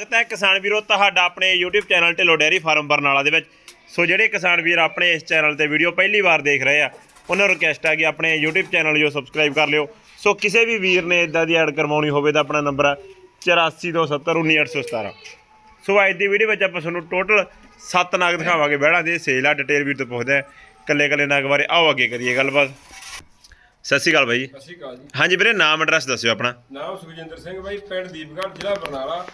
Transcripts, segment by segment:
ਸਵਾਗਤ ਹੈ ਕਿਸਾਨ ਵੀਰੋ ਤੁਹਾਡਾ ਆਪਣੇ YouTube channel Dhillon dairy farm Barnala ਦੇ ਵਿੱਚ। ਸੋ ਜਿਹੜੇ ਕਿਸਾਨ ਵੀਰ ਆਪਣੇ ਇਸ ਚੈਨਲ ਤੇ ਵੀਡੀਓ ਪਹਿਲੀ ਵਾਰ ਦੇਖ ਰਹੇ ਆ ਉਹਨਾਂ ਨੂੰ ਰਿਕਵੈਸਟ ਹੈ ਕਿ ਆਪਣੇ YouTube ਚੈਨਲ ਜੋ ਸਬਸਕ੍ਰਾਈਬ ਕਰ ਲਿਓ। ਸੋ ਕਿਸੇ ਵੀ ਵੀਰ ਨੇ ਇਦਾਂ ਦੀ ਐਡ ਕਰਵਾਉਣੀ ਹੋਵੇ ਤਾਂ ਆਪਣਾ ਨੰਬਰ ਹੈ 8427191817 ਸੋ ਅੱਜ ਦੀ ਵੀਡੀਓ ਵਿੱਚ ਆਪਾਂ ਤੁਹਾਨੂੰ ਟੋਟਲ 7 ਨਾਗ ਦਿਖਾਵਾਂਗੇ ਬਹਿਣਾ ਦੇ ਸੇਲ ਆ ਡਿਟੇਲ ਵੀਰ ਤੋਂ ਪੁੱਛਦੇ ਆ। ਕੱਲੇ ਕੱਲੇ ਨਾਗ ਬਾਰੇ ਆਓ ਅੱਗੇ ਕਰੀਏ ਗੱਲਬਾਤ। ਸਤਿ ਸ਼੍ਰੀ ਅਕਾਲ ਬਾਈ। ਸਤਿ ਸ਼੍ਰੀ ਅਕਾਲ ਜੀ। ਹਾਂਜੀ ਵੀਰੇ ਨਾਮ ਐਡਰੈਸ ਦੱਸਿਓ ਆਪਣਾ। ਨਾਮ ਸੁਖਜਿੰਦਰ ਸਿੰਘ ਬਾਈ ਪਿੰਡ ਦੀਪਗੜ੍ਹ ਜ਼ਿਲ੍ਹਾ ਬਰਨਾਲਾ।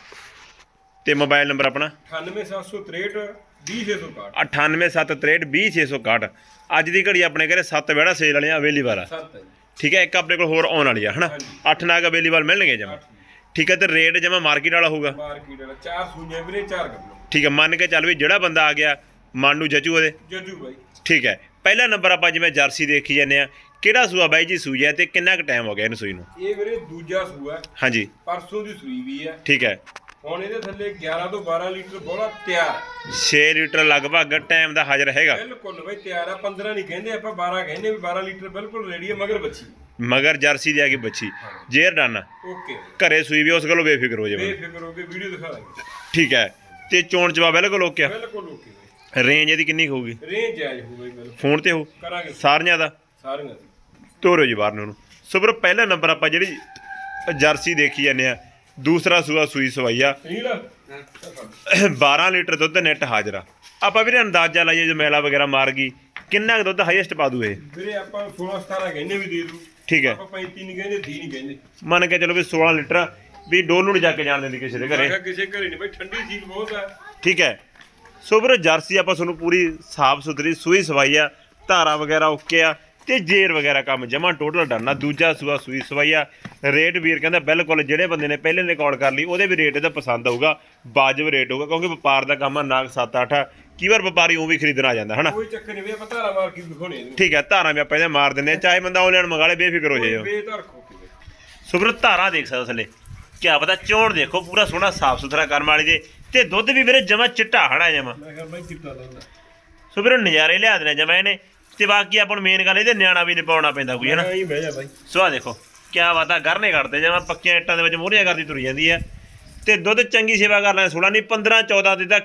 ਤੇ ਮੋਬਾਈਲ ਨੰਬਰ ਆਪਣਾ 98763 20661 9873220661 ਅੱਜ ਦੀ ਘੜੀ ਆਪਣੇ ਘਰੇ 7 ਵਿਹੜਾ ਸੇਲ ਵਾਲੀਆਂ ਅਵੇਲੇਬਲ ਆ। ਸੱਤ ਹੈ ਜੀ। ਠੀਕ ਹੈ ਇੱਕ ਆਪਣੇ ਕੋਲ ਹੋਰ ਆਉਣ ਵਾਲੀ ਆ ਹਨਾ? ਹਾਂਜੀ। 8 ਨਾਗ ਅਵੇਲੇਬਲ ਮਿਲਣਗੇ ਜਮਾ। ਠੀਕ ਹੈ ਤੇ ਰੇਟ ਜਮਾ ਮਾਰਕੀਟ ਵਾਲਾ ਹੋਊਗਾ। ਮਾਰਕੀਟ ਵਾਲਾ ਚਾਰ ਸੂਈਆਂ ਵੀਰੇ ਚਾਰ ਗੱਲਾਂ ਠੀਕ ਹੈ ਮੰਨ ਕੇ ਚੱਲ ਵੀ ਜਿਹੜਾ ਬੰਦਾ ਆ ਗਿਆ ਮਨ ਨੂੰ ਜਚੂ ਉਹਦੇ। ਜੱਜੂ ਬਾਈ। ਠੀਕ ਹੈ ਪਹਿਲਾ ਨੰਬਰ ਆਪਾਂ ਜਿਵੇਂ ਜਰਸੀ ਦੇਖੀ ਜਾਂਦੇ ਆ ਕਿਹੜਾ ਸੂਆ ਬਾਈ ਜੀ ਸੂਈ ਹੈ ਤੇ ਕਿੰਨਾ ਕੁ ਟਾਈਮ ਹੋ ਗਿਆ ਇਹਨੂੰ ਸੂਈ ਨੂੰ? ਇਹ ਵੀਰੇ ਦੂਜਾ ਸੂਆ ਹੈ। ਹਾਂਜੀ। ਪਰਸੋਂ ਦੀ ਸੂਈ ਵੀ ਹੈ। ਠੀਕ ਹੈ। ਹੁਣ ਇਹਦੇ ਥੱਲੇ 11 ਤੋਂ 12 ਲੀਟਰ ਬੋਲਾ ਤਿਆਰ ਹੈ 6 ਲੀਟਰ ਲਗਭਗ ਟਾਈਮ ਦਾ ਹਾਜ਼ਰ ਹੈਗਾ। ਬਿਲਕੁਲ ਬਾਈ ਤਿਆਰ ਆ 15 ਨਹੀਂ ਕਹਿੰਦੇ ਆਪਾਂ 12 ਕਹਿੰਦੇ ਵੀ 12 ਲੀਟਰ ਬਿਲਕੁਲ ਰੈਡੀ ਹੈ ਮਗਰ ਬੱਚੀ। ਮਗਰ ਜਰਸੀ ਦੀ ਆ ਬੱਚੀ। ਜੇਰ ਡਨ ਓਕੇ। ਘਰੇ ਸੂਈ ਵੀ ਉਸ ਗੱਲੋਂ ਬੇਫਿਕਰ ਹੋ ਜਾਵੇ ਬੇਫਿਕਰ ਹੋ ਕੇ ਵੀਡੀਓ ਦਿਖਾ ਦਾਂਗੇ। ਠੀਕ ਹੈ। ਤੇ ਚੋਣ ਜਵਾਬ ਬਿਲਕੁਲ ਓਕੇ ਆ। ਬਿਲਕੁਲ ਓਕੇ ਬਾਈ। ਰੇਂਜ ਇਹਦੀ ਕਿੰਨੀ ਕੁ ਹੋਊਗੀ? ਰੇਂਜ ਜਾਇਜ਼ ਹੋ ਬਾਈ ਬਿਲਕੁਲ। ਫੋਨ ਤੇ ਹੋ? ਕਰਾਂਗੇ। ਸਾਰੀਆਂ ਦਾ? ਸਾਰੀਆਂ ਦੀ। ਤੋਰੋ ਜੀ ਬਾਹਰ ਨੂੰ ਉਹਨੂੰ। ਸੋ ਵੀਰੋ ਪਹਿਲਾ ਨੰਬਰ ਆਪਾਂ ਜਿਹੜੀ ਜਰਸੀ ਦੇਖੀ ਜਾਂਦੇ ਆ ਦੂਸਰਾ ਸੂਆ ਸੂਈ ਸਵਾਈ ਆ ਨੀਲ। 12 ਲੀਟਰ ਦੁੱਧ ਨੈਟ ਹਾਜ਼ਰਾ। ਆਪਾਂ ਵੀਰੇ ਅੰਦਾਜ਼ਾ ਲਾਈਏ ਜੇ ਮੈਲਾ ਵਗੈਰਾ ਮਾਰ ਗਈ ਕਿੰਨਾ ਦੁੱਧ ਹਾਈਐਸਟ ਪਾ ਦੂ ਇਹ ਵੀਰੇ ਆਪਾਂ 16 17 ਕਹਿੰਦੇ ਵੀ ਦੇ ਦੂ। ਠੀਕ ਹੈ। ਆਪਾਂ 35 ਨਹੀਂ ਕਹਿੰਦੇ 30 ਨਹੀਂ ਕਹਿੰਦੇ। ਮੰਨ ਕੇ ਚਲੋ ਵੀ 16 ਲੀਟਰ ਵੀ ਡੋਲੂ ਨਹੀਂ ਜਾ ਕੇ ਜਾਣ ਦਿੰਦੀ ਕਿਸੇ ਦੇ ਘਰੇ। ਕਿਸੇ ਘਰੇ ਨਹੀਂ ਬਈ ਠੰਡੀ ਸੀਲ ਬਹੁਤ ਆ। ਠੀਕ ਹੈ। ਸੋ ਵੀਰੋ ਜਰਸੀ ਆਪਾਂ ਤੁਹਾਨੂੰ ਪੂਰੀ ਸਾਫ਼ ਸੁਥਰੀ ਸੂਈ ਸਵਾਈ ਆ ਧਾਰਾ ਵਗੈਰਾ ਓਕੇ ਆ। ਤੇ ਜੇਰ ਵਗੈਰਾ ਕੰਮ ਜਮਾ ਟੋਟਲ ਡਨ ਆ ਦੂਜਾ ਸੂਆ ਸੂਈ ਸਵਾਈ ਆ ਰੇਟ ਵੀਰ ਕਹਿੰਦਾ ਬਿਲਕੁਲ ਜਿਹੜੇ ਬੰਦੇ ਨੇ ਪਹਿਲੇ ਨੇ ਕਾਲ ਕਰ ਲਈ ਉਹਦੇ ਵੀ ਰੇਟ ਇਹਦਾ ਪਸੰਦ ਆਊਗਾ। ਵਾਜਬ ਰੇਟ ਹੋਊਗਾ ਕਿਉਂਕਿ ਵਪਾਰ ਦਾ ਕੰਮ ਆ ਨਾਗ 7-8 ਕਈ ਵਾਰ ਵਪਾਰੀ ਉਹ ਵੀ ਖਰੀਦਣ ਆ ਜਾਂਦਾ ਹਨਾ? ਕੋਈ ਚੱਕਰ ਨਹੀਂ ਵੀ ਆਪਾਂ ਧਾਰਾ ਮਾਰ ਕੇ ਦਿਖਾਉਣੇ ਠੀਕ ਹੈ ਧਾਰਾਂ ਵੀ ਆਪਾਂ ਇਹਦੇ ਮਾਰ ਦਿੰਦੇ ਆ। ਚਾਹੇ ਬੰਦਾ ਆਨਲਾਈਨ ਮੰਗਾ ਲੇ ਬੇਫਿਕਰ ਹੋ ਜਾਇਓ। ਬੇਧਾਰ ਖੋਕੇ ਦੇ ਸੋ ਵੀਰੋ ਧਾਰਾਂ ਦੇਖ ਸਕਦੇ ਥੱਲੇ। ਕਿਆ ਪਤਾ ਚੋਣ ਦੇਖੋ ਪੂਰਾ ਸੋਹਣਾ ਸਾਫ਼ ਸੁਥਰਾ ਕਰਮ ਵਾਲੀ ਦੇ ਤੇ ਦੁੱਧ ਵੀ ਵੀਰੇ ਜਮਾ ਚਿੱਟਾ ਹਣਾ ਜਮਾ? ਮੈਂ ਕਿਹਾ ਬਾਈ ਕਿੱਤਾ ਲਾਉਂਦਾ। ਸੋ ਵੀਰੋ ਨਜ਼ਾਰੇ ਲਿਆ ਦੇਣੇ ਜਮਾ ਇਹਨੇ। ਤੇ ਬਾਕੀ ਆਪਾਂ ਨੂੰ ਮੇਨ ਗੱਲ ਇਹਦੇ ਨਿਆਣਾ ਵੀ ਨਹੀਂ ਪਾਉਣਾ ਪੈਂਦਾ ਕੋਈ ਹਨਾ? ਹੀ ਬਹਿ ਜਾ ਬਾਈ। ਸੋ ਆ ਦੇਖੋ ਕਿਆ ਬਾਤਾਂ ਗਰਨੇ ਕੱਢਦੇ ਜਮਾ ਪੱਕੀਆਂ ਇੱਟਾਂ ਦੇ ਵਿੱਚ ਮੋਹਰੀਆਂ ਕਰਦੀ ਤੁਰ ਜਾਂਦੀ ਹੈ ਤੇ ਦੁੱਧ ਚੰਗੀ ਸੇਵਾ ਕਰ ਲੈ 16 ਨਹੀਂ 15 14 ਦੇ ਤਾਂ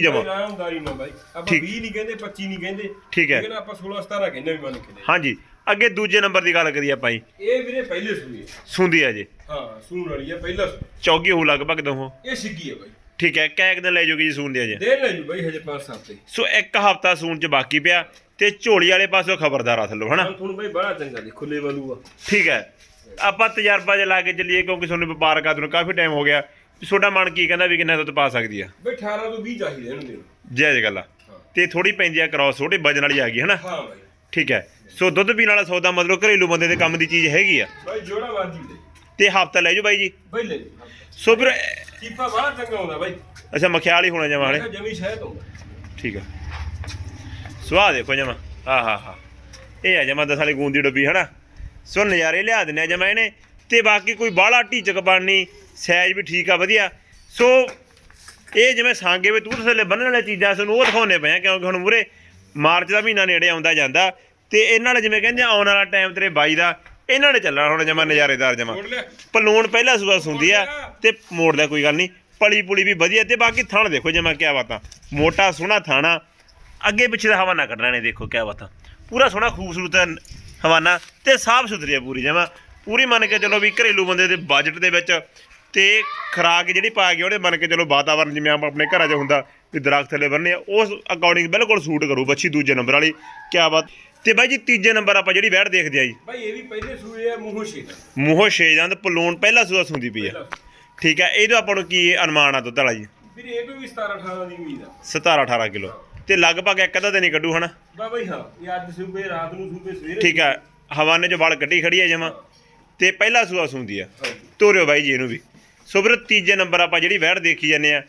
ਜਮਾ। ਆਰਾਮਦਾਰੀ ਨਾ ਬਾਈ। ਆਪਾਂ ਠੀਕ। 20 ਨਹੀਂ ਕਹਿੰਦੇ 25 ਨਹੀਂ ਕਹਿੰਦੇ। ਠੀਕ ਹੈ। ਲੇਕਿਨ ਆਪਾਂ 16 17 ਕਹਿੰਦੇ ਵੀ ਮੰਨ ਕੇ ਦੇ ਹਾਂਜੀ ਅੱਗੇ ਦੂਜੇ ਨੰਬਰ ਦੀ ਗੱਲ ਕਰੀਏ ਆਪਾਂ ਜੀ। ਇਹ ਵੀਰੇ ਪਹਿਲੇ ਆ। ਸੁੰਦੀ ਹੈ ਜੀ। ਹਾਂ ਸੂਣ ਵਾਲੀ ਆ ਪਹਿਲਾ। ਚੌਗੀ ਹੋ ਲਗਭਗ ਦੋਹੋਂ। ਇਹ ਸਿੱਗੀ ਆ ਬਾਈ। ਠੀਕ ਹੈ ਕੈਕ ਦਿਨ ਲੈ ਜੂਗੀ ਜੀ ਸੂਣ ਦੀ ਅਜੇ। ਦੇ ਲੈ ਜੂ ਬਾਈ ਹਜੇ 5 7 ਤੇ। ਸੋ ਇੱਕ ਹਫਤਾ ਸੂਣ ਚ ਬਾਕੀ ਪਿਆ। ਤੇ ਝੋਲੀ ਵਾਲੇ ਪਾਸੋਂ ਖਬਰਦਾਰ ਆ ਥੱਲੋ ਹਨਾ? ਹੁਣ ਤੁਹਾਨੂੰ ਬਾਈ ਬੜਾ ਚੰਗਾ ਜੀ ਖੁੱਲੇ ਵਾਲੂ ਆ। ਠੀਕ ਹੈ। ਆਪਾਂ ਤਜਰਬਾ ਜੇ ਲਾ ਕੇ ਚੱਲੀਏ ਕਿਉਂਕਿ ਤੁਹਾਨੂੰ ਵਪਾਰਕ ਆਦੂ ਨੂੰ ਕਾਫੀ ਟਾਈਮ ਹੋ ਗਿਆ। ਤੁਹਾਡਾ ਮਨ ਕੀ ਕਹਿੰਦਾ ਵੀ ਕਿੰਨਾ ਦੁੱਧ ਪਾ ਸਕਦੀ ਆ? ਬਈ 18 ਤੋਂ 20 ਚਾਹੀਦੇ ਇਹਨੂੰ ਦੇਣ ਜਾਇਜ਼ ਗੱਲ ਆ ਹਾਂ। ਤੇ ਥੋੜੀ ਪੈਂਦੀ ਆ ਕ੍ਰਾਸ ਛੋਟੇ ਵਜਨ ਵਾਲੀ ਆ ਗਈ ਹਨਾ? ਹਾਂ ਬਾਈ। ਠੀਕ ਹੈ। ਸੋ ਦੁੱਧ ਪੀਣ ਵਾਲਾ ਸੌਦਾ ਮਤਲਬ ਘਰੇਲੂ ਬੰਦੇ ਦੇ ਕੰਮ ਦੀ ਚੀਜ਼ ਹੈਗੀ ਆ। ਬਾਈ ਜੋੜਾ ਮਰਜ਼ੀ ਦੇ। ਤੇ ਹਫਤਾ ਲੈ ਜਾਓ ਬਾਈ ਜੀ। ਬਾਈ ਲੈ ਸੋ ਫਿਰ ਕੀਪਾ ਬੜਾ ਚੰਗਾ ਹੁੰਦਾ ਬਾਈ। ਅੱਛਾ ਮਖਿਆਲ ਹੀ ਹੋਣਾ ਜਮਾ ਕਿਹਾ ਜਮੀ ਸ਼ਹਿਦ ਹੁੰਦਾ ਠੀਕ ਹੈ ਸਵਾਹ ਦੇਖੋ ਜਮਾ ਆ ਹਾ ਹਾ ਇਹ ਆ ਜਮਾ ਦਸ ਵਾਲੀ ਗੂੰਦੀ ਡੱਬੀ ਹਨਾ? ਸੋ ਨਜ਼ਾਰੇ ਲਿਆ ਦਿੰਨੇ ਜਮਾ ਇਹਨੇ। ਤੇ ਬਾਕੀ ਕੋਈ ਬਾਹਲਾ ਢੀਚਕ ਬਣਨੀ ਸਾਈਜ਼ ਵੀ ਠੀਕ ਆ ਵਧੀਆ। ਸੋ ਇਹ ਜਿਵੇਂ ਸਾਂਗੇ ਵੀ ਤੂੰ ਥੱਲੇ ਬੰਨਣ ਵਾਲੀਆਂ ਚੀਜ਼ਾਂ ਸਾਨੂੰ ਉਹ ਦਿਖਾਉਣੇ ਪਏ ਆ ਕਿਉਂਕਿ ਹੁਣ ਮੂਰੇ ਮਾਰਚ ਦਾ ਮਹੀਨਾ ਨੇੜੇ ਆਉਂਦਾ ਜਾਂਦਾ। ਤੇ ਇਹਨਾਂ ਨੇ ਜਿਵੇਂ ਕਹਿੰਦੇ ਆਉਣ ਵਾਲਾ ਟਾਈਮ ਤੇਰੇ ਬਾਈ ਦਾ ਇਹਨਾਂ ਨੇ ਚੱਲਣਾ ਹੁਣ ਜਮਾ ਨਜ਼ਾਰੇਦਾਰ ਜਮਾ। ਪਲੂਣ ਪਹਿਲਾ ਸੂਆ ਸੁੰਦੀ ਆ ਤੇ ਮੋੜ ਦਾ ਕੋਈ ਗੱਲ ਨਹੀਂ। ਪਲੀ ਪੁਲੀ ਵੀ ਵਧੀਆ ਤੇ ਬਾਕੀ ਥਣ ਦੇਖੋ ਜਮਾ ਕਿਆ ਬਾਤਾਂ। ਮੋਟਾ ਸੋਹਣਾ ਥਾਣਾ ਅੱਗੇ ਪਿੱਛੇ ਦਾ ਹਵਾਨਾ ਕੱਢਣਾ ਨੇ ਦੇਖੋ ਕਿਆ ਬਾਤਾਂ। ਪੂਰਾ ਸੋਹਣਾ ਖੂਬਸੂਰਤ ਹੈ ਹਵਾਨਾ ਤੇ ਸਾਫ਼ ਸੁਥਰੀ ਆ ਪੂਰੀ ਜਮਾ। ਪੂਰੀ ਮੰਨ ਕੇ ਚਲੋ ਵੀ ਘਰੇਲੂ ਬੰਦੇ ਦੇ ਬਜਟ ਦੇ ਵਿੱਚ ਤੇ ਖਰਾਕ ਜਿਹੜੀ ਪਾ ਕੇ ਉਹਦੇ ਮੰਨ ਕੇ ਚਲੋ ਵਾਤਾਵਰਨ ਜਿਵੇਂ ਆਪਾਂ ਆਪਣੇ ਘਰਾਂ 'ਚ ਹੁੰਦਾ ਵੀ ਦਰਖਤ ਥੱਲੇ ਬੰਨੇ ਆ ਉਸ ਅਕੋਰਡਿੰਗ ਬਿਲਕੁਲ ਸੂਟ ਕਰੂ ਬੱਚੀ ਦੂਜੇ ਨੰਬਰ ਵਾਲੀ ਕਿਆ ਬਾਤ। ਤੇ ਬਾਈ ਜੀ ਤੀਜੇ ਨੰਬਰ ਆਪਾਂ ਜਿਹੜੀ ਵੈੜ ਦੇਖਦੇ ਆ ਜੀ। ਬਾਈ ਇਹ ਵੀ ਪਹਿਲੇ ਸੂਏ ਆ ਮੂੰਹੋਂ ਛੇਦ ਮੂੰਹੋਂ ਛੇ ਜਾਂਦ ਪਲੂਣ ਪਹਿਲਾ ਸੂਆ ਸੁੰਦੀ ਪਈ ਆ। ਠੀਕ ਹੈ ਇਹਦਾ ਆਪਾਂ ਨੂੰ ਕੀ ਅਨੁਮਾਨ ਆ ਦੁੱਧ ਵਾਲਾ ਜੀ? ਵੀਰੇ ਇਹ ਵੀ 17 18 ਦੀ ਉਮੀਦ ਆ। 17 18 ਕਿਲੋ। ਤੇ ਲਗਭਗ ਇੱਕ ਅੱਧਾ ਦਿਨ ਹੀ ਕੱਢੂ ਹਨਾ? ਬਾ ਬਾਈ ਹਾਂ ਇਹ ਅੱਜ ਸੂਬੇ ਰਾਤ ਨੂੰ ਸੂਬੇ ਸਵੇਰੇ ਠੀਕ ਹੈ ਹਵਾਨੇ 'ਚ ਵਲ ਕੱਢੀ ਖੜੀ ਹੈ ਜਮਾ। ਤੇ ਪਹਿਲਾ ਸੂਆ ਸੁੰਦੀ ਆ। ਤੋਰਿਓ ਬਾਈ ਜੀ ਇਹਨੂੰ ਵੀ। ਸੋ ਵੀਰ ਤੀਜੇ ਨੰਬਰ ਆਪਾਂ ਜਿਹੜੀ ਵਹਿੜ ਦੇਖੀ ਜਾਂਦੇ ਆ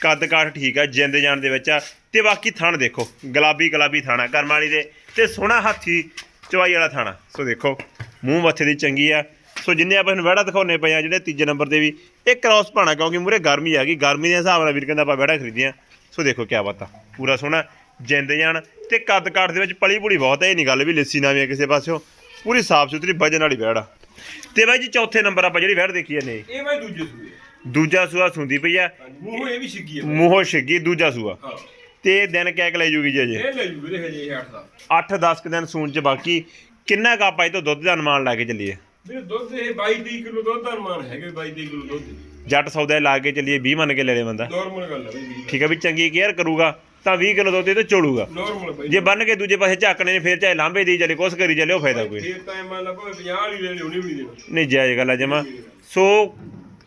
ਕੱਦ ਕਾਠ ਠੀਕ ਆ ਜਿੰਦ ਜਾਣ ਦੇ ਵਿੱਚ ਆ। ਤੇ ਬਾਕੀ ਥਣ ਦੇਖੋ ਗੁਲਾਬੀ ਗੁਲਾਬੀ ਥਾਣਾ ਕਰਮ ਵਾਲੀ ਦੇ। ਤੇ ਸੋਹਣਾ ਹਾਥੀ ਚਵਾਈ ਵਾਲਾ ਥਾਣਾ ਸੋ ਦੇਖੋ ਮੂੰਹ ਮੱਥੇ ਦੀ ਚੰਗੀ ਆ। ਸੋ ਜਿੰਨੇ ਆਪਾਂ ਨੂੰ ਵਹਿੜਾ ਦਿਖਾਉਣੇ ਪਏ ਆ ਜਿਹੜੇ ਤੀਜੇ ਨੰਬਰ ਤੇ ਵੀ ਇਹ ਕ੍ਰਾਸ ਪਾਣਾ ਕਿਉਂਕਿ ਮੂਰੇ ਗਰਮੀ ਆ ਗਈ। ਗਰਮੀ ਦੇ ਹਿਸਾਬ ਨਾਲ ਵੀਰ ਕਹਿੰਦਾ ਆਪਾਂ ਵਹਿੜਾ ਖਰੀਦੀਆਂ ਸੋ ਦੇਖੋ ਕਿਆ ਬਾਤ। ਆ ਪੂਰਾ ਸੋਹਣਾ ਜਿੰਦ ਜਾਣ ਤੇ ਕੱਦ ਕਾਠ ਦੇ ਵਿੱਚ ਪਲੀ ਪੁਲੀ ਬਹੁਤ ਹੈ ਇਹ ਨਹੀਂ ਗੱਲ ਵੀ ਲਿੱਸੀ ਨਾ ਵੀ ਆ ਕਿਸੇ ਪਾਸਿਓ। ਪੂਰੀ ਸਾਫ਼ ਸੁਥਰੀ ਵਜਨ ਵਾਲੀ ਵਹਿੜ ਆ। ਤੇ ਬਾਈ ਜੀ ਚੌਥੇ ਨੰਬਰ ਆਪਾਂ ਜਿਹੜੀ ਵਹਿੜ ਦੇਖੀ ਜਾਂਦੇ ਇਹ ਬਾਈ ਦੂਜੇ ਸੂਏ ਆ। ਦੂਜਾ ਸੂਆ ਸੁੰਦੀ ਪਈ ਆ। ਮੂੰਹੋਂ ਇਹ ਵੀ ਛਿੱਗੀ ਬਾਈ। ਮੂੰਹੋਂ ਛਿੱਗੀ ਦੂਜਾ ਸੂਆ। ਤੇ ਦਿਨ ਕਹਿ ਕੇ ਲੈ ਜੂਗੀ ਜੀ ਅਜੇ। ਇਹ ਲੈ ਜੂ ਵੀਰੇ ਹਜੇ 8 ਦਾ। 8-10 ਕੁ ਦਿਨ ਸੂਣ ਚ ਬਾਕੀ ਕਿੰਨਾ ਕੁ ਆਪਾਂ ਇਹ ਤੋਂ ਦੁੱਧ ਦਾ ਅਨੁਮਾਨ ਲਾ ਕੇ ਚੱਲੀਏ? ਵੀਰੇ ਦੁੱਧ ਇਹ 22 23 ਕਿਲੋ ਦੁੱਧ ਦਾ ਅਨੁਮਾਨ ਹੈਗਾ 22 23 ਕਿਲੋ ਦੁੱਧ। ਜੱਟ ਸੌਦਾ ਲਾ ਕੇ ਚੱਲੀਏ 20 ਮੰਨ ਕੇ ਲੈ ਲੈ ਬੰਦਾ। ਨਾਰਮਲ ਗੱਲ ਹੈ ਬਾਈ ਠੀਕ ਹੈ ਵੀ ਚੰਗੀ ਕੇਅਰ ਕਰੂਗਾ ਤਾਂ 20 ਕਿਲੋ ਦੁੱਧ ਇਹ ਤੇ ਚੋਲੂਗਾ। ਨਾਰਮਲ ਬਾਈ। ਜੇ ਬੰਨ ਕੇ ਦੂਜੇ ਪਾਸੇ ਝਾਕਣੇ ਨੇ ਫਿਰ ਚਾਹੇ ਲਾਂਬੇ ਦੀ ਚੱਲੇ ਕੁਛ ਕਰੀ ਚੱਲੇ ਉਹ ਫਾਇਦਾ ਕੋਈ ਨਹੀਂ। ਤਾਂ ਇਹ ਮੰਨ ਲਾ ਭਾਵੇਂ 50 ਵਾਲੀ ਲੈਣੀ ਉਹਨੇ ਵੀ ਨਹੀਂ ਦੇਣਾ। ਨਹੀਂ ਜਾਇਜ਼ ਗੱਲ ਆ ਜਮਾ। ਸੋ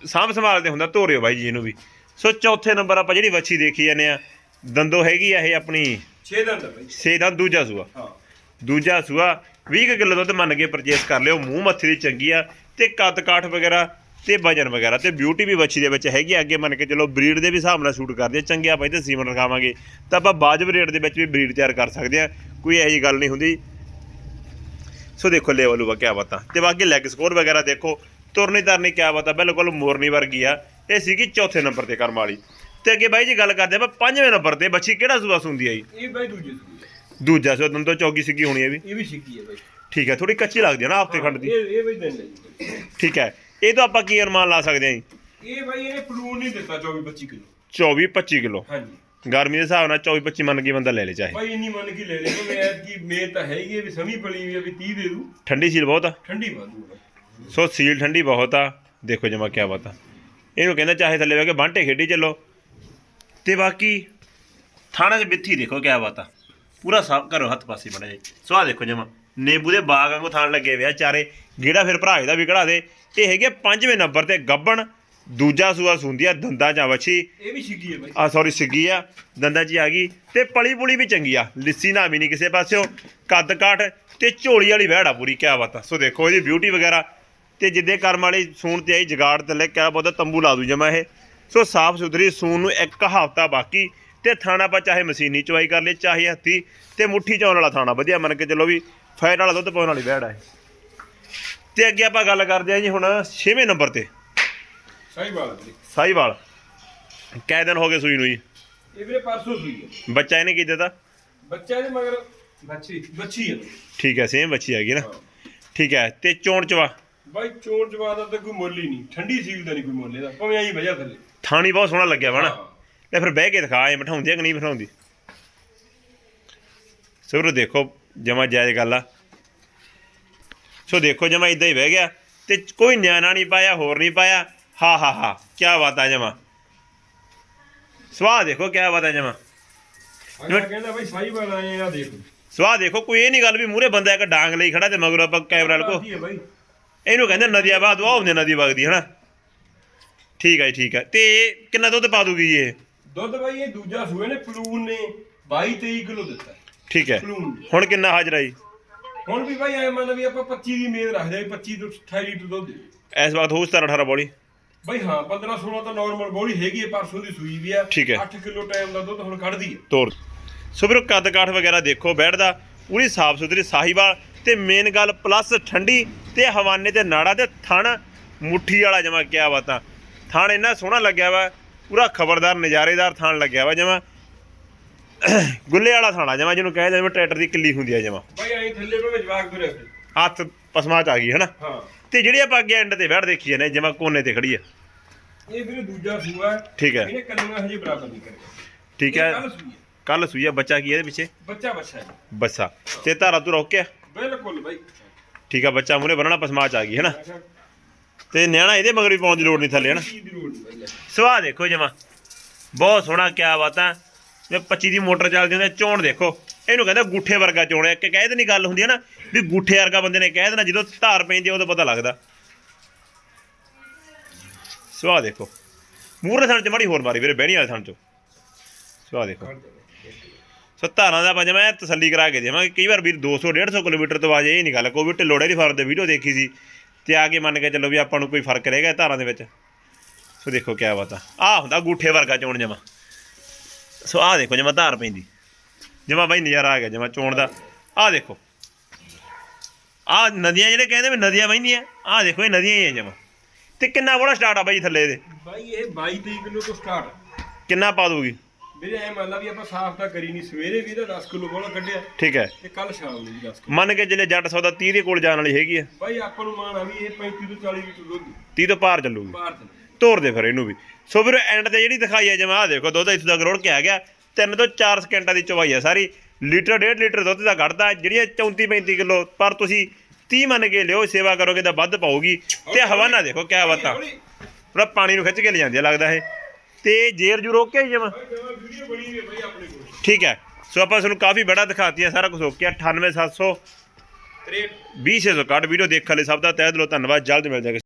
ਸਾਂਭ ਸੰਭਾਲ ਤੇ ਹੁੰਦਾ ਧੋਰਿਓ ਬਾਈ ਜੀ ਇਹਨੂੰ ਵੀ। ਸੋ ਚੌਥੇ ਨੰਬਰ ਆਪਾਂ ਜਿਹੜੀ ਵੱਛੀ ਦੇਖੀ ਜਾਂਦੇ ਆ ਦੰਦੋ ਹੈਗੀ ਆ ਇਹ ਆਪਣੀ? 6 ਦਿਨ ਦਾ ਬਾਈ। ਛੇ ਦਾ ਦੂਜਾ ਸੂਆ। ਹਾਂ। ਦੂਜਾ ਸੂਆ 20 ਕੁ ਕਿਲੋ ਦੁੱਧ ਮੰਨ ਕੇ ਪਰਚੇਸ ਕਰ ਲਿਓ। ਮੂੰਹ ਮੱਥੇ ਦੀ ਚੰਗੀ ਆ ਤੇ ਕੱਦ ਕਾਠ ਵਗੈਰਾ ਤੇ ਵਜਨ ਵਗੈਰਾ ਤੇ ਬਿਊਟੀ ਵੀ ਵੱਛੀ ਦੇ ਵਿੱਚ ਹੈਗੀ। ਅੱਗੇ ਮੰਨ ਕੇ ਚਲੋ ਬਰੀਡ ਦੇ ਵੀ ਹਿਸਾਬ ਨਾਲ ਸ਼ੂਟ ਕਰਦੇ ਆ ਚੰਗੇ ਆਪਾਂ ਇਹਦੇ ਸੀਮਨ ਰਖਾਵਾਂਗੇ। ਤਾਂ ਆਪਾਂ ਬਾਜਬ ਰੇਟ ਦੇ ਵਿੱਚ ਵੀ ਬਰੀਡ ਤਿਆਰ ਕਰ ਸਕਦੇ ਆ। ਕੋਈ ਇਹੋ ਜਿਹੀ ਗੱਲ ਨਹੀਂ ਹੁੰਦੀ। ਸੋ ਦੇਖੋ ਲੈਵਲ ਉਹ ਕਿਆ ਬਾਤਾਂ। ਤੇ ਬਾਕੀ ਲੈਗ ਸਕੋਰ ਵਗੈਰਾ ਦੇਖੋ। ਤੁਰਨੀ ਤਰਨੀ ਕਿਆ ਬਾਤਾਂ। ਬਿਲਕੁਲ ਮੋਰਨੀ ਵਰਗੀ ਆ। ਇਹ ਸੀਗੀ ਚੌਥੇ ਨੰਬਰ ਤੇ ਕਰਮ ਵਾਲੀ। ਤੇ ਅੱਗੇ ਬਾਈ ਜੀ ਗੱਲ ਕਰਦੇ ਆਪਾਂ ਪੰਜਵੇਂ ਨੰਬਰ ਤੇ। ਬੱਚੀ ਕਿਹੜਾ ਸੂਆ ਸੁੰਦੀ ਆ ਜੀ? ਇਹ ਬਾਈ ਦੂਜੇ ਸੂਏ। ਦੂਜਾ ਸੂਆ ਦੰਦੋ ਚੌਗੀ ਸੀਗੀ ਹੋਣੀ ਇਹ ਵੀ। ਇਹ ਵੀ ਛਿੱਕੀ ਹੈ ਬਾਈ। ਠੀਕ ਹੈ ਥੋੜੀ ਕੱਚੀ ਲੱਗਦੀ ਹੈ ਨਾ ਹਫ਼ਤੇ ਖੰਡ ਦੀ। ਇਹ ਇਹ ਬਾਈ ਦਿਨ ਦਾ ਜੀ ਠੀਕ ਹੈ। ਇਹ ਤੋਂ ਆਪਾਂ ਕੀ ਅਨੁਮਾਨ ਲਾ ਸਕਦੇ ਹਾਂ ਜੀ? ਇਹ ਬਾਈ ਇਹਨੇ ਪਲੂਨ ਨਹੀਂ ਦਿੱਤਾ 24 25 ਕਿਲੋ। 24 25 ਕਿਲੋ। ਹਾਂਜੀ। ਗਰਮੀ ਦੇ ਹਿਸਾਬ ਨਾਲ 24 25 ਮੰਨ ਕੇ ਬੰਦਾ ਲੈ ਲੇ ਚਾਹੇ। ਬਾਈ ਇੰਨੀ ਮੰਨ ਕੇ ਲੈ ਲੈ ਮੈਂ ਕੀ ਮੇਰ ਤਾਂ ਹੈਗੀ ਹੈ ਵੀ ਸਮੀ ਪਲੀ ਵੀ ਆ ਵੀ 30 ਦੇ ਦੂ। ਠੰਡੀ ਸੀਲ ਬਹੁਤ ਆ। ਠੰਡੀ ਵਾਧੂ ਆ। ਸੋ ਸੀਲ ਠੰਡੀ ਬਹੁਤ ਆ। ਦੇਖੋ ਜਮਾ ਕਿਆ ਬਾਤ ਆ। ਇਹਨੂੰ ਕਹਿੰਦਾ ਚਾਹੇ ਥੱਲੇ ਬਹਿ ਕੇ ਬਾਂਟੇ ਖੇਡੀ ਚੱਲੋ। ਤੇ ਬਾਕੀ ਥਾਣਾ 'ਚ ਬਿੱਥੀ ਦੇਖੋ ਕਿਆ ਬਾਤ ਆ। ਪੂਰਾ ਸਾਫ਼ ਕਰੋ ਹੱਥ ਪਾਸੇ ਬਣਾ ਜੀ ਸੋ ਆਹ ਦੇਖੋ ਜਮਾ। ਨੇਬੂ ਦੇ ਬਾਗ ਵਾਂਗੂ ਥਾਣ ਲੱਗੇ ਵਿਆ ਚਾਰੇ ਗੇੜਾ ਫਿਰ ਭਰਾ ਇਹਦਾ ਵੀ ਕਢਾ ਦੇ। ਇਹ ਹੈਗੇ ਪੰਜਵੇਂ ਨੰਬਰ ਤੇ ਗੱਬਣ ਦੂਜਾ ਸੂਆ ਸੁੰਦੀ ਆ ਦੰਦਾਂ 'ਚ ਆ ਵੱਛੀ। ਇਹ ਵੀ ਛਿੱਕੀ ਹੈ ਬਾਈ। ਆ ਸੌਰੀ ਸਿੱਗੀ ਆ ਦੰਦਾਂ 'ਚ ਆ ਗਈ। ਤੇ ਪਲੀ ਪੁਲੀ ਵੀ ਚੰਗੀ ਆ ਲਿੱਸੀ ਨਾ ਵੀ ਨਹੀਂ ਕਿਸੇ ਪਾਸਿਓ। ਕੱਦ ਕਾਠ ਤੇ ਝੋਲੀ ਵਾਲੀ ਵਹਿੜ ਆ ਪੂਰੀ ਕਿਆ ਬਾਤ ਆ। ਸੋ ਦੇਖੋ ਇਹਦੀ ਬਿਊਟੀ ਵਗੈਰਾ। ਤੇ ਜਿੱਦੇ ਕਰਮ ਵਾਲੀ ਸੂਣ ਤੇ ਆਈ ਜਗਾੜ ਤੇ ਲੈ ਕਿਆ ਬਹੁਤਾ ਤੰਬੂ ਲਾ ਦੂ ਜਮਾ ਇਹ। ਸੋ ਸਾਫ਼ ਸੁਥਰੀ ਸੂਣ ਨੂੰ ਇੱਕ ਹਫ਼ਤਾ ਬਾਕੀ। ਤੇ ਥਾਣਾ ਆਪਾਂ ਚਾਹੇ ਮਸ਼ੀਨੀ ਚਵਾਈ ਕਰ ਲਈ ਚਾਹੇ ਹੱਥੀ। ਤੇ ਮੁੱਠੀ ਚੌਣ ਵਾਲਾ ਥਾਣਾ ਵਧੀਆ ਮੰਨ ਕੇ ਚੱਲੋ ਵੀ। ਫੈਟ ਵਾਲਾ ਦੁੱਧ ਪਾਉਣ ਵਾਲੀ ਵਹਿੜ ਆ ਇਹ। ਤੇ ਅੱਗੇ ਆਪਾਂ ਗੱਲ ਕਰਦੇ ਆ ਜੀ ਹੁਣ 6ਵੇਂ ਨੰਬਰ ਤੇ। ਸਹੀ ਬਾਤ ਹੈ ਸਾਈਵਾਲ ਕੈ ਦਿਨ ਹੋ ਗਏ ਸੂਈ ਨੂੰ ਜੀ? ਇਹ ਵੀਰੇ ਪਰਸੋਂ ਸੂਈ ਹੈ। ਬੱਚਾ ਇਹਨੇ ਕੀ ਦਿੱਤਾ? ਬੱਚਾ ਇਹਦੇ ਮਗਰ ਬੱਚੀ ਬੱਚੀ ਹੈ। ਠੀਕ ਹੈ ਸੇਮ ਬੱਚੀ ਹੈਗੀ ਨਾ। ਠੀਕ ਹੈ ਤੇ ਚੋਣ ਚਵਾ? ਬਾਈ ਚੋਣ ਜਵਾਦ ਦਾ ਤਾਂ ਕੋਈ ਮੁੱਲ ਹੀ ਨਹੀਂ। ਠੰਡੀ ਸੀਲ ਦਾ ਨਹੀਂ ਕੋਈ ਮੁੱਲ ਇਹਦਾ। ਭਾਵੇਂ ਆਈ ਵਜਾ ਥੱਲੇ। ਥਾਣੀ ਬਹੁਤ ਸੋਹਣਾ ਲੱਗਿਆ ਵਾ ਨਾ। ਹਾਂ। ਲੈ ਫਿਰ ਬਹਿ ਕੇ ਦਿਖਾ ਐ ਬਿਠਾਉਂਦੀ ਆ ਕਿ ਨਹੀਂ ਬਿਠਾਉਂਦੀ? ਸੋ ਦੇਖੋ ਜਮਾ ਜਾਇਜ਼ ਗੱਲ ਆ। ਸੋ ਦੇਖੋ ਜਮਾ ਇਦਾਂ ਹੀ ਬਹਿ ਗਿਆ ਤੇ ਕੋਈ ਨਿਆਣਾ ਨਹੀਂ ਪਾਇਆ ਹੋਰ ਨਹੀਂ ਪਾਇਆ। ਹਾ ਹਾ ਹਾ ਕੀ ਬਾਤ ਆ ਜਮਾ। ਸਵਾਹ ਦੇਖੋ ਕੀ ਬਾਤ ਆ ਜਮਾ। ਕਹਿੰਦਾ ਬਾਈ ਸਾਈ ਆਏ ਆ ਦੇਖ। ਸਵਾਹ ਦੇਖੋ ਕੋਈ ਇਹ ਨਹੀਂ ਗੱਲ ਵੀ ਮੂਰੇ ਬੰਦਾ ਇੱਕ ਡਾਂਗ ਲਈ ਖੜਾ ਤੇ ਮਗਰ ਆਪਾਂ ਕੈਮਰਾ ਲਕੋ ਇਹਨੂੰ ਕਹਿੰਦੇ ਨਦੀਆਂ ਬਾਦ ਉਹ ਹੁੰਦੇ ਨਦੀ ਵਗਦੀ ਹਨਾ? ਠੀਕ ਹੈ ਠੀਕ ਹੈ ਤੇ ਕਿੰਨਾ ਦੁੱਧ ਪਾ ਦੂਗੀ ਇਹ? ਦੁੱਧ ਬਾਈ ਇਹ ਦੂਜਾ ਸੂਏ ਨੇ ਪਲੂਨ ਨੇ 22 23 ਕਿਲੋ ਦਿੱਤਾ। ਠੀਕ ਹੈ। ਹੁਣ ਕਿੰਨਾ ਹਾਜ਼ਰ ਜੀ? ਹੁਣ ਵੀ ਬਾਈ ਐ ਮੰਨ ਵੀ ਆਪਾਂ 25 ਦੀ ਉਮੀਦ ਰੱਖਦੇ ਆ ਵੀ 25 ਤੋਂ 28 ਲੀਟਰ ਦੁੱਧ ਦੇ। ਇਸ ਵਕਤ ਹੋਊ 17 18 ਬੋਲੀ ਬਾਈ ਹਾਂ 15 16 ਤਾਂ ਨਾਰਮਲ ਬੋਲੀ ਹੈਗੀ ਹੈ ਪਰਸੋਂ ਦੀ ਸੂਈ ਵੀ ਆ। ਠੀਕ ਹੈ। 8 ਕਿਲੋ ਟਾਈਮ ਦਾ ਦੁੱਧ ਹੁਣ ਕੱਢਦੀ ਹੈ। ਤੋਰ। ਸੋ ਵੀਰੋ ਕੱਦ ਕਾਠ ਵਗੈਰਾ ਦੇਖੋ ਬੈਠਦਾ ਪੂਰੀ ਸਾਫ਼ ਸੁਥਰੀ ਸਾਹੀਵਾਲ ਤੇ ਮੇਨ ਗੱਲ ਪਲੱਸ ਠੰਡੀ ਤੇ ਹਵਾਨੇ ਤੇ ਨਾੜਾ ਤੇ ਥਣ ਮੁੱਠੀ ਵਾਲਾ ਜਮਾ ਕਿਆ ਬਾਤਾਂ। ਥਣ ਇੰਨਾ ਸੋਹਣਾ ਲੱਗਿਆ ਵਾ ਪੂਰਾ ਖਬਰਦਾਰ ਨਜ਼ਾਰੇਦਾਰ ਥਣ ਲੱਗਿਆ ਵਾ ਜਮਾ। ਗੁੱਲੇ ਵਾਲਾ ਥਾਣਾ ਜਮਾ ਜਿਹਨੂੰ ਕਹਿੰਦੇ ਜਿਵੇਂ ਟਰੈਕਟਰ ਦੀ ਕਿੱਲੀ ਹੁੰਦੀ ਆ ਜਮਾ। ਬਾਈ ਐਂ ਥੱਲੇ ਭਾਵੇਂ ਜਵਾਕ ਫਿਰ। ਹੱਥ ਪਸਮਾ ਚ ਆ ਗਈ ਹਨਾ? ਹਾਂ। ਤੇ ਜਿਹੜੀ ਆਪਾਂ ਅੱਗੇ ਐਂਡ ਤੇ ਬੈਠ ਦੇਖੀ ਜਾਂਦੇ ਜਮਾ ਕੋਨੇ ਤੇ ਖੜੀ ਆ। ਇਹ ਵੀਰੇ ਦੂਜਾ ਸੂਆ। ਠੀਕ ਹੈ। ਇਹਨੇ ਕੰਨਾਂ ਹਜੇ ਬਰਾਬਰ ਨਹੀਂ ਕਰਿਆ ਠੀਕ ਹੈ। ਕੱਲ ਸੂਈ ਆ ਬੱਚਾ ਕੀ ਇਹਦੇ ਪਿੱਛੇ? ਬੱਚਾ ਬੱਚਾ ਹੈ। ਬੱਸਾ ਤੇ ਧਾਰਾ ਤੂੰ ਰੋਕਿਆ ਬਿਲਕੁਲ ਬਾਈ। ਠੀਕ ਆ ਬੱਚਾ ਮੂਰੇ ਬੰਨਣਾ ਪਸਮਾ ਚ ਆ ਗਈ ਹਨਾ? ਕਿਹਾ ਤੇ ਨਿਆਣਾ ਇਹਦੇ ਮਗਰ ਵੀ ਪਾਉਣ ਦੀ ਲੋੜ ਨਹੀਂ ਥੱਲੇ ਹਨਾ। ਸੁਆਹ ਦੇਖੋ ਜਮਾ। ਬਹੁਤ ਸੋਹਣਾ ਕਿਆ ਬਾਤਾਂ ਜੇ 25 ਦੀ ਮੋਟਰ ਚੱਲਦੀ ਹੁੰਦੀ ਚੋਣ ਦੇਖੋ। ਇਹਨੂੰ ਕਹਿੰਦਾ ਗੂਠੇ ਵਰਗਾ ਚੋਣ ਹੈ ਕਿ ਕਹਿ ਦੇਣੀ ਗੱਲ ਹੁੰਦੀ ਹੈ ਨਾ ਵੀ ਗੂਠੇ ਵਰਗਾ ਬੰਦੇ ਨੇ ਕਹਿ ਦੇਣਾ, ਜਦੋਂ ਧਾਰ ਪੈਂਦੀ ਉਦੋਂ ਪਤਾ ਲੱਗਦਾ। ਸੁਆਹ ਦੇਖੋ। ਮੂਹਰੇ ਥਣ ਚ ਮਾੜੀ ਹੋਰ ਮਾਰੀ ਵੀਰੇ, ਬਹਿਣੀ ਵਾਲੇ ਥਣ ਚ। ਸੁਆਹ ਦੇਖੋ। ਸੋ ਧਾਰਾਂ ਦਾ ਪੰਜ ਮੈਂ ਤਸੱਲੀ ਕਰਾ ਕੇ ਦੇਵਾਂਗੇ। ਕਈ ਵਾਰ ਵੀਰ 200 150 ਕਿਲੋਮੀਟਰ ਤੋਂ ਆ ਜਾਏ ਇਹ ਨਹੀਂ ਗੱਲ, ਕੋਈ ਵੀ ਢਿੱਲੋੜੇ ਦੀ ਫਾਰਮ ਦੇ ਵੀਡੀਓ ਦੇਖੀ ਸੀ ਤੇ ਆ ਕੇ ਮੰਨ ਕੇ ਚੱਲੋ ਵੀ ਆਪਾਂ ਨੂੰ ਕੋਈ ਫ਼ਰਕ ਰਹੇਗਾ ਧਾਰਾਂ ਦੇ ਵਿੱਚ। ਸੋ ਦੇਖੋ ਕਿਆ ਬਾਤ ਆ। ਆਹ ਹੁੰਦਾ ਗੂਠੇ ਵਰਗਾ ਚੋਣ ਜਮਾ। ਸੋ ਆਹ ਦੇਖੋ ਜਮਾ ਧਾਰ ਪੈਂਦੀ। ਜਮਾ ਬਾਈ ਨਜ਼ਾਰਾ ਆ ਗਿਆ ਜਮਾ ਚੋਣ ਦਾ। ਆਹ ਦੇਖੋ। ਆਹ ਨਦੀਆਂ ਜਿਹੜੇ ਕਹਿੰਦੇ ਵੀ ਨਦੀਆਂ ਵਹਿੰਦੀਆਂ ਆਹ ਦੇਖੋ ਇਹ ਨਦੀਆਂ ਹੀ ਆ ਜਮਾ। ਤੇ ਕਿੰਨਾ ਬੜਾ ਸਟਾਰਟ ਆ ਬਾਈ ਥੱਲੇ ਦੇ ਬਾਈ ਇਹ 22 23 ਕਿਲੋ ਤੋਂ ਸਟਾਰਟ ਕਿੰਨਾ ਪਾ ਦੂਗੀ ਵੀਰੇ ਐ ਮੰਨ ਲਾ ਵੀ ਆਪਾਂ ਸਾਫ਼ ਤਾਂ ਕਰੀ ਨਹੀਂ ਸਵੇਰੇ ਵੀ ਇਹਦਾ 10 ਕਿਲੋ ਬੋਲਾ ਕੱਢਿਆ। ਠੀਕ ਹੈ। ਤੇ ਕੱਲ ਸ਼ਾਮ ਨੂੰ ਵੀ 10 ਕਿਲੋ। ਮੰਨ ਕੇ ਚੱਲੇ ਜੱਟ ਸੌਦਾ 30 ਦੇ ਕੋਲ ਜਾਣ ਵਾਲੀ ਹੈਗੀ ਆ। ਬਾਈ ਆਪਾਂ ਨੂੰ ਮਾਣ ਆ ਵੀ ਇਹ 35 ਤੋਂ 40 ਲੀਟਰ ਦੁੱਧ 30 ਤੋਂ ਪਾਰ ਚੱਲੂਗੀ। ਬਾਹਰ ਤੇ ਤੋੜ ਦੇ ਫਿਰ ਇਹਨੂੰ ਵੀ। ਸੋ ਵੀਰ ਐਂਡ ਤੇ ਜਿਹੜੀ ਦਿਖਾਈ ਹੈ ਆਹ ਦੇਖੋ ਦੁੱਧ ਇੱਥੇ ਤੱਕ ਰੋੜ ਕੇ ਆ ਗਿਆ। ਤਿੰਨ ਤੋਂ 4 ਸਕਿੰਟਾਂ ਦੀ ਚਵਾਈ ਹੈ ਸਾਰੀ। ਲੀਟਰ ਡੇਢ ਲੀਟਰ ਦੁੱਧ ਦਾ ਕੱਢਦਾ ਜਿਹੜੀਆਂ 34 35 ਕਿਲੋ ਪਰ ਤੁਸੀਂ 30 ਮੰਨ ਕੇ ਲਿਓ ਸੇਵਾ ਕਰੋਗੇ ਤਾਂ ਵੱਧ ਪਾਊਗੀ। ਤੇ ਹਵਾਨਾ ਦੇਖੋ ਕਿਆ ਬਾਤਾਂ ਪੂਰਾ ਪਾਣੀ ਨੂੰ ਖਿੱਚ ਕੇ ਲੈ ਜਾਂਦੀ ਆ ਲੱਗਦਾ ਇਹ। ਤੇ ਜੇਰ ਜੂ ਰੋਕ ਕੇ ਜਮਾ ਹੈ ਠੀਕ ਹੈ। ਸੋ ਆਪਾਂ ਤੁਹਾਨੂੰ ਕਾਫੀ ਬੜਾ ਦਿਖਾਤੀ ਹੈ ਸਾਰਾ ਕੁਝ ਓਕੇ 98700 ਤਰੇਟ 20660 ਵੀਡੀਓ ਦੇਖਣ ਲਈ ਸਭ ਦਾ ਤਹਿ ਦਿਲੋਂ ਧੰਨਵਾਦ। ਜਲਦ ਮਿਲ ਜਾਏਗਾ